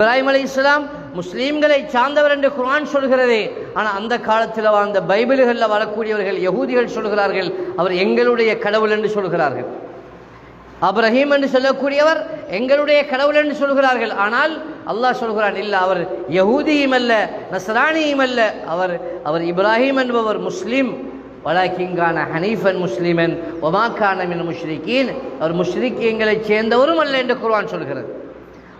இப்ராஹிம் அலி இஸ்லாம் முஸ்லீம்களை சார்ந்தவர் என்று குரான் சொல்கிறதே. ஆனால் அந்த காலத்தில் வாழ்ந்த பைபிள்களில் வரக்கூடியவர்கள் யகூதிகள் சொல்கிறார்கள் அவர் எங்களுடைய கடவுள் என்று சொல்கிறார்கள். அப்ரஹீம் என்று சொல்லக்கூடியவர் எங்களுடைய கடவுள் என்று சொல்கிறார்கள். ஆனால் அல்லாஹ் சொல்கிறான் இல்லை அவர் யகூதியும் அல்ல நஸ்ரானியும் அல்ல. அவர் அவர் இப்ராஹிம் என்பவர் முஸ்லீம். வலாக்கிங்கான ஹனீஃபன் முஸ்லீமன் ஒமாக்கான மின் முஷ்ரிகீன். அவர் முஷ்ரிக்கீங்களை சேர்ந்தவரும் அல்ல என்று குர்ஆன் சொல்கிறது.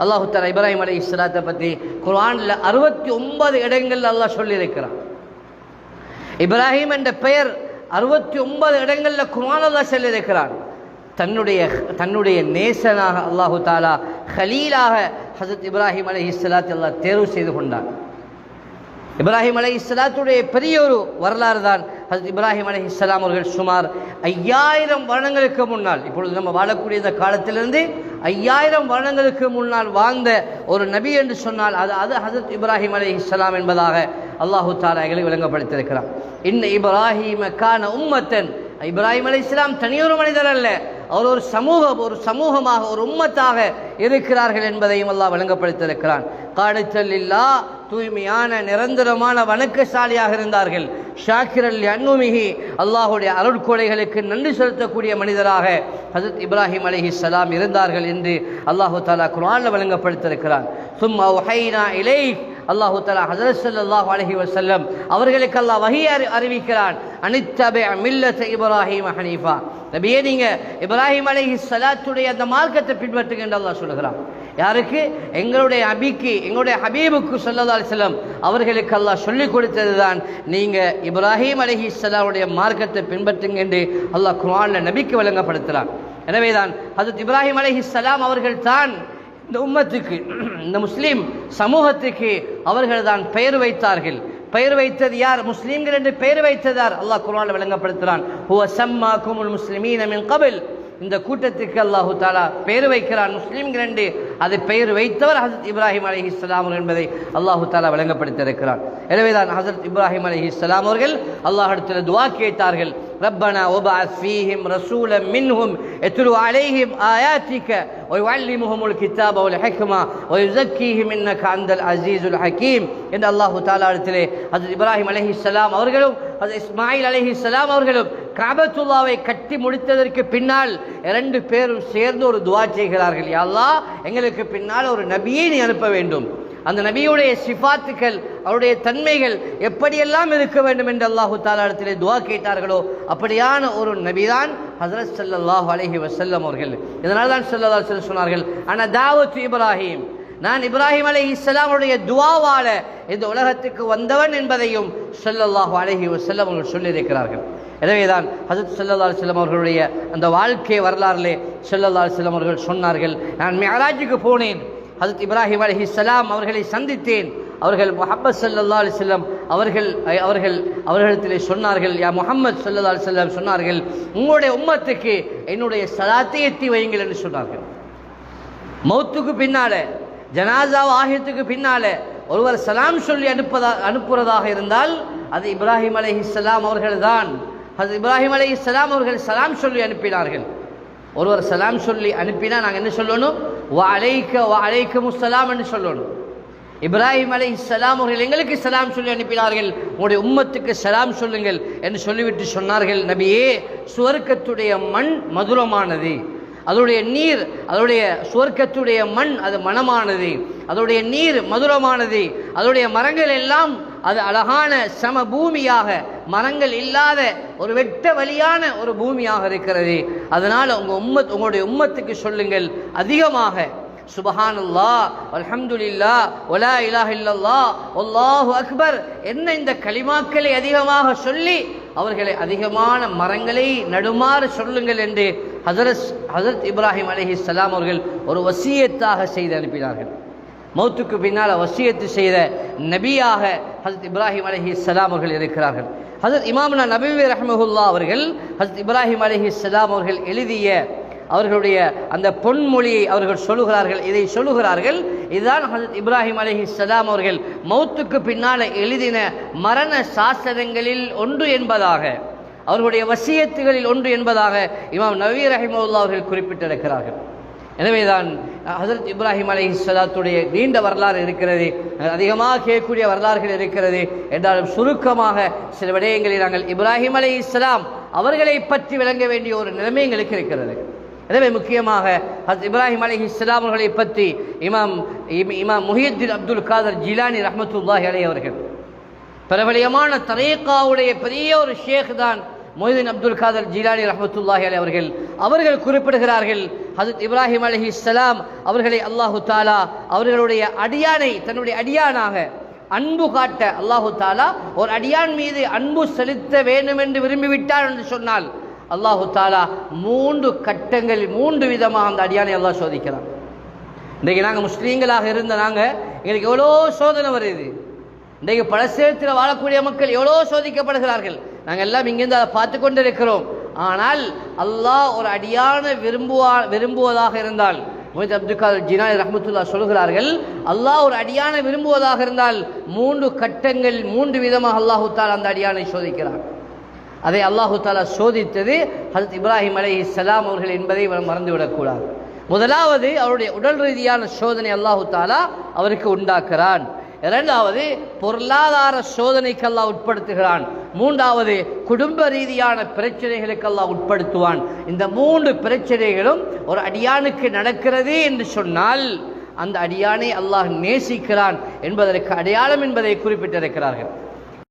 அல்லாஹு தஆலா இப்ராஹிம் அலி இஸ்லாத்தை பற்றி குர்ஆனில் அறுபத்தி ஒன்பது இடங்களில் அல்லாஹ் சொல்லியிருக்கிறான். இப்ராஹிம் என்ற பெயர் அறுபத்தி ஒன்பது இடங்களில் குர்ஆன் அல்லாஹ் சொல்லியிருக்கிறான். தன்னுடைய தன்னுடைய நேசனாக அல்லாஹு தாலா ஹலீலாக ஹசத் இப்ராஹிம் அலை இஸ்லாத்தை அல்லாஹ் தேர்வு செய்து கொண்டான். இப்ராஹிம் அலை இஸ்லாத்துடைய பெரிய ஒரு வரலாறு தான் ஹசத் இப்ராஹிம் அலை இஸ்லாம் அவர்கள் சுமார் ஐயாயிரம் வருடங்களுக்கு முன்னால் இப்பொழுது நம்ம வாழக்கூடிய இந்த காலத்திலிருந்து ஐயாயிரம் வருடங்களுக்கு முன்னால் வாழ்ந்த ஒரு நபி என்று சொன்னால் அது அது ஹசரத் இப்ராஹிம் அலை இஸ்லாம் என்பதாக அல்லாஹு தாலா எங்களை விளங்கப்படுத்தியிருக்கிறான். இன்ன இப்ராஹிம கான உம்மத்தன். இப்ராஹிம் அலி இஸ்லாம் தனியொரு மனிதர் அல்ல. அவர் ஒரு சமூகம் ஒரு சமூகமாக ஒரு உம்மத்தாக இருக்கிறார்கள் என்பதையும் அல்லாஹ் வழங்கப்படுத்திருக்கிறான் காடுச்சல் இல்லா தூய்மையான நிரந்தரமான வணக்கசாலியாக இருந்தார்கள். ஷாக்கிரல் அன்னுமிகி அல்லாஹுடைய அருட்கொடைகளுக்கு நன்றி செலுத்தக்கூடிய மனிதராக ஹசரத் இப்ராஹிம் அலஹி சலாம் இருந்தார்கள் என்று அல்லாஹு தாலா குரானில் வழங்கப்படுத்திருக்கிறான் சும்மா ஒஹைனா இலை அல்லாஹு தலா ஹசரத் அல்லாஹ் அலஹி வசல்லம் அவர்களுக்கு அல்லாஹ் வகி அறி- அறிவிக்கிறான். அனித்தபே மில்லத் இப்ராஹிம் ஹனீஃபா. நபியே நீங்க இப்ராஹிம் அலஹி சலாத்துடைய அந்த மார்க்கத்தை பின்பற்றுங்க என்று அல்லாஹ் சொல்கிறான் யாருக்கு? எங்களுடைய அபிக்கு எங்களுடைய ஹபீபுக்கு சொல்லதா செல்லம் அவர்களுக்கு அல்லாஹ் சொல்லிக் கொடுத்தது தான் நீங்க இப்ராஹிம் அலஹி சலாவுடைய மார்க்கத்தை பின்பற்றுங்க என்று அல்லாஹ் குர்ஆனில் நபிக்கு விளங்கப்படுத்துகிறான் எனவேதான் அது இப்ராஹிம் அலஹி சலாம் அவர்கள் தான் இந்த உம்மத்துக்கு இந்த முஸ்லீம் சமூகத்துக்கு அவர்கள் தான் பெயர் வைத்தார்கள். பெயர் வைத்தது யார்? முஸ்லீம்கள் என்று பெயர் வைத்தது யார்? அல்லாஹ் குரான் விளங்கப்படுத்துகிறான் ஹுவ சம்மாக்குமுல் முஸ்லிமீன மின் கபில். இந்த கூட்டத்துக்கு அல்லாஹு தாலா பெயர் வைக்கிறான். முஸ்லீம்கள் என்று அது பெயர் வைத்தவர் ஹசரத் இப்ராஹிம் அலி இஸ்லாம் என்பதை அல்லாஹு தாலா விளங்கப்படுத்தியிருக்கிறான் எனவேதான் ஹசரத் இப்ராஹிம் அலி இஸ்லாம் அவர்கள் அல்லாஹிடத்தில் துவா கேட்டார்கள் ربنا وابعث فيهم رسولا منهم يتلو عليهم آياتك ويعلمهم الكتاب والحكمة ويزكيهم إنك أنت العزيز الحكيم என்று அல்லாஹு தாலா இடத்திலே ஹசரத் இப்ராஹிம் அலஹி இஸ்லாம் அவர்களும் அது இஸ்மாயில் அலஹி இஸ்லாம் அவர்களும் காபத்துல்லாவை கட்டி முடித்ததற்கு பின்னால் இரண்டு பேரும் சேர்ந்து ஒரு துவா செய்கிறார்கள். யா அல்லாஹ் எங்களுக்கு பின்னால் ஒரு நபியை நீ அனுப்ப வேண்டும். அந்த நபியுடைய சிஃபாத்துக்கள் அவருடைய தன்மைகள் எப்படியெல்லாம் இருக்க வேண்டும் என்று அல்லாஹு தாலா துவா கேட்டார்களோ அப்படியான ஒரு நபிதான் ஹசரத் சல்லாஹ் அலஹி வசல்லம் அவர்கள். இதனால தான் ஸல்லல்லாஹு செல்ல சொன்னார்கள் ஆனால் தாவத் இப்ராஹிம். நான் இப்ராஹிம் அலி இஸ்லாமுடைய துவாவால இந்த உலகத்துக்கு வந்தவன் என்பதையும் சொல்லல்லாஹு அலஹி வசல்லம் அவர்கள் சொல்லியிருக்கிறார்கள். எனவேதான் தான் ஸல்லல்லாஹு அலைஹி வஸல்லம் அவர்களுடைய அந்த வாழ்க்கை வரலாறுலே ஸல்லல்லாஹு அலைஹி அவர்கள் சொன்னார்கள் நான் மேராஜுக்கு போனேன். ஹசத் இப்ராஹிம் அலஹி சலாம் அவர்களை சந்தித்தேன். அவர்கள் முஹம்மது ஸல்லல்லாஹு செல்லம் அவர்கள் அவர்கள் அவர்களிடத்தில் சொன்னார்கள் யா முஹம்மது ஸல்லல்லாஹு செல்லம் சொன்னார்கள் உங்களுடைய உம்மத்துக்கு என்னுடைய சலாத்தை எத்தி வையுங்கள் என்று சொன்னார்கள். மௌத்துக்கு பின்னால ஜனாசா ஆகியத்துக்கு பின்னால ஒருவர் சலாம் சொல்லி அனுப்பதா அனுப்புறதாக இருந்தால் அது இப்ராஹிம் அலைஹிஸ்ஸலாம் அவர்கள் தான் அது இப்ராஹிம் அலைஹிஸ்ஸலாம் அவர்கள் சலாம் சொல்லி அனுப்பினார்கள். ஒருவர் சலாம் சொல்லி அனுப்பினா நாங்கள் என்ன சொல்லணும்? வா அலைக்க வா அலைக்க முஸ்ஸலாம் என்று சொல்லணும். இப்ராஹிம் அலை சலாம் அவர்கள் எங்களுக்கு சலாம் சொல்லி அனுப்பினார்கள். உங்களுடைய உம்மத்துக்கு சலாம் சொல்லுங்கள் என்று சொல்லிவிட்டு சொன்னார்கள். நபியே சுவர்க்கத்துடைய மண் மதுரமானது. அதனுடைய நீர் அதனுடைய சுவர்க்கத்துடைய மண் அது மனமானது அதனுடைய நீர் மதுரமானது. அதனுடைய மரங்கள் எல்லாம் அது அழகான சம பூமியாக மரங்கள் இல்லாத ஒரு வெட்ட வழியான ஒரு பூமியாக இருக்கிறது. அதனால் உங்கள் உம்மத் உங்களுடைய உம்மத்துக்கு சொல்லுங்கள். அதிகமாக சுபஹானல்லா அல்ஹம்துலில்லா ஒலா இலாஹ இல்லல்லா ஒல்லாஹு அக்பர் என்ன இந்த கலிமாக்களை அதிகமாக சொல்லி அவர்களை அதிகமான மரங்களை நடுமாறு சொல்லுங்கள் என்று ஹசரத் ஹசரத் இப்ராஹிம் அலைஹிஸ்ஸலாம் அவர்கள் ஒரு வசியத்தாக செய்து அனுப்பினார்கள். மௌத்துக்கு பின்னால் வசியத்து செய்த நபியாக ஹசத் இப்ராஹிம் அலைஹிஸ்ஸலாம் அவர்கள் இருக்கிறார்கள். ஹசத் இமாம்னா நபி ரஹமஹுல்லா அவர்கள் ஹசத் இப்ராஹிம் அலைஹிஸ்ஸலாம் அவர்கள் எழுதிய அவர்களுடைய அந்த பொன்மொழியை அவர்கள் சொல்லுகிறார்கள். இதை சொல்லுகிறார்கள். இதுதான் ஹசத் இப்ராஹிம் அலஹி இஸ்லாம் அவர்கள் மௌத்துக்கு பின்னால் எழுதின மரண சாஸ்திரங்களில் ஒன்று என்பதாக அவர்களுடைய வசியத்துகளில் ஒன்று என்பதாக இமாம் நவீர் ரஹிமவுல்லா அவர்கள் குறிப்பிட்டிருக்கிறார்கள். எனவேதான் ஹசரத் இப்ராஹிம் அலை சலாத்துடைய நீண்ட வரலாறு இருக்கிறது அதிகமாக கேட்கக்கூடிய வரலாறுகள் இருக்கிறது. என்றாலும் சுருக்கமாக சில விடயங்களை நாங்கள் இப்ராஹிம் அலை இஸ்லாம் அவர்களை பற்றி விளங்க வேண்டிய ஒரு நிலைமை எங்களுக்கு இருக்கிறது. எனவே முக்கியமாக ஹஸ் இப்ராஹிம் அலி இஸ்லாம் அவர்களை பற்றி இமாம் இம்- இமாம் முஹியுத்தீன் அப்துல் காதர் ஜிலானி ரஹமத்துல்லாஹி அலி அவர்கள் பிரபலியமான தரேக்காவுடைய பெரிய ஒரு ஷேக் தான் மொஹிதீன் அப்துல் காதர் ஜிலானி ரஹமத்துல்லாஹி அலி அவர்கள் அவர்கள் குறிப்பிடுகிறார்கள் ஹசரத் இப்ராஹிம் அலி இஸ்லாம் அவர்களை அல்லாஹு தாலா அவர்களுடைய அடியானை தன்னுடைய அடியானாக அன்பு காட்ட அல்லாஹு தாலா ஒரு அடியான் மீது அன்பு செலுத்த வேண்டும் என்று விரும்பிவிட்டார் என்று சொன்னால் அல்லாஹு தாலா மூன்று கட்டங்களில் மூன்று விதமாக அந்த அடியானை அல்லாஹ் சோதிக்கிறான். இன்றைக்கு நாங்கள் முஸ்லீம்களாக இருந்த நாங்கள் எங்களுக்கு எவ்வளோ சோதனை வருது. இன்றைக்கு பழசேலத்தில் வாழக்கூடிய மக்கள் எவ்வளோ சோதிக்கப்படுகிறார்கள். நாங்கள் எல்லாம் இங்கிருந்து அதை பார்த்து கொண்டு இருக்கிறோம் ஆனால் அல்லாஹ் ஒரு அடியான விரும்புவா விரும்புவதாக இருந்தால் மொஹித் அப்துல் காதர் ஜினானி சொல்கிறார்கள் அல்லாஹ் ஒரு அடியான விரும்புவதாக இருந்தால் மூன்று கட்டங்கள் மூன்று விதமாக அல்லாஹு தாலா அந்த அடியானை சோதிக்கிறார் அதை அல்லாஹு தாலா சோதித்தது ஹசத் இப்ராஹிம் அலை சலாம் அவர்கள் என்பதை நாம் மறந்துவிடக்கூடாது முதலாவது அவருடைய உடல் ரீதியான சோதனை அல்லாஹு தாலா அவருக்கு உண்டாக்குறான். இரண்டாவது பொருளாதார சோதனைக்கெல்லாம் உட்படுத்துகிறான். மூன்றாவது குடும்ப ரீதியான பிரச்சனைகளுக்கெல்லாம் உட்படுத்துவான். இந்த மூன்று பிரச்சனைகளும் ஒரு அடியானுக்கு நடக்கிறது என்று சொன்னால் அந்த அடியானை அல்லாஹ் நேசிக்கிறான் என்பதற்கு அடையாளம் என்பதை குறிப்பிட்டிருக்கிறார்கள்.